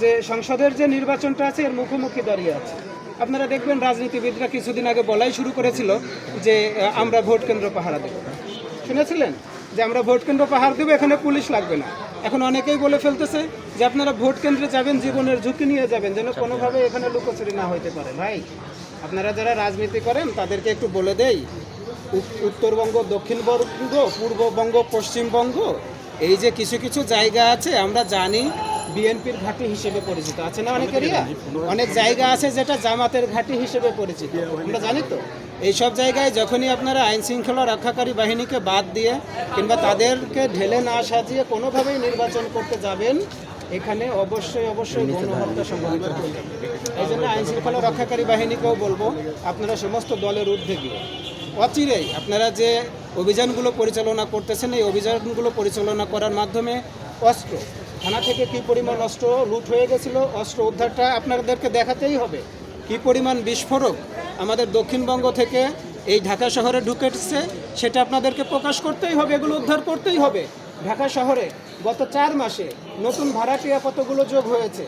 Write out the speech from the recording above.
যে সংসদের যে নির্বাচনটা আছে, এর মুখোমুখি দাঁড়িয়ে আছে। আপনারা দেখবেন রাজনীতিবিদরা কিছুদিন আগে বলাই শুরু করেছিল যে আমরা ভোট কেন্দ্র পাহারা দেব। শুনেছিলেন? যে আমরা ভোট কেন্দ্র পাহাড় দেবো, এখানে পুলিশ লাগবে না। এখন অনেকেই বলে ফেলতেছে যে, আপনারা ভোট কেন্দ্রে যাবেন, জীবনের ঝুঁকি নিয়ে যাবেন, যেন কোনোভাবে এখানে লুকোচুরি না হইতে পারে। ভাই, আপনারা যারা রাজনীতি করেন, তাদেরকে একটু বলে দেই। উত- উত্তরবঙ্গ, দক্ষিণবঙ্গ, পূর্ববঙ্গ, পশ্চিমবঙ্গ, এই যে কিছু কিছু জায়গা আছে, আমরা জানি বিএনপির ঘাঁটি হিসেবে পরিচিত। আছে না অনেক এরিয়া অনেক জায়গা আছে। যেটা জামাতের ঘাঁটি হিসেবে পরিচিত। আমরা জানি তো। এইসব জায়গায় যখনই আপনারা আইন শৃঙ্খলা রক্ষাকারী বাহিনীকে বাদ দিয়ে কিংবা তাদেরকে ঢেলে না সাজিয়ে কোনোভাবেই নির্বাচন করতে যাবেন এখানে অবশ্যই অবশ্যই গণহত্যা সংঘটিত হবে। এই জন্য আইন শৃঙ্খলা রক্ষাকারী বাহিনীকেও বলব আপনারা সমস্ত দলের ঊর্ধ্বে গিয়ে। অচিরেই আপনারা যে অভিযানগুলো পরিচালনা করতেছেন এই অভিযানগুলো পরিচালনা করার মাধ্যমে অস্ত্র থানা থেকে কি পরিমাণ অস্ত্র লুট হয়ে গেছিল, অস্ত্র উদ্ধারটা আপনাদেরকে দেখাতেই হবে। কি পরিমাণ বিস্ফোরক আমাদের দক্ষিণবঙ্গ থেকে এই ঢাকা শহরে ঢুকেছে, সেটা আপনাদেরকে প্রকাশ করতেই হবে, এগুলো উদ্ধার করতেই হবে। ঢাকা শহরে গত চার মাসে নতুন ভাড়াটিয়া কতগুলো যোগ হয়েছে?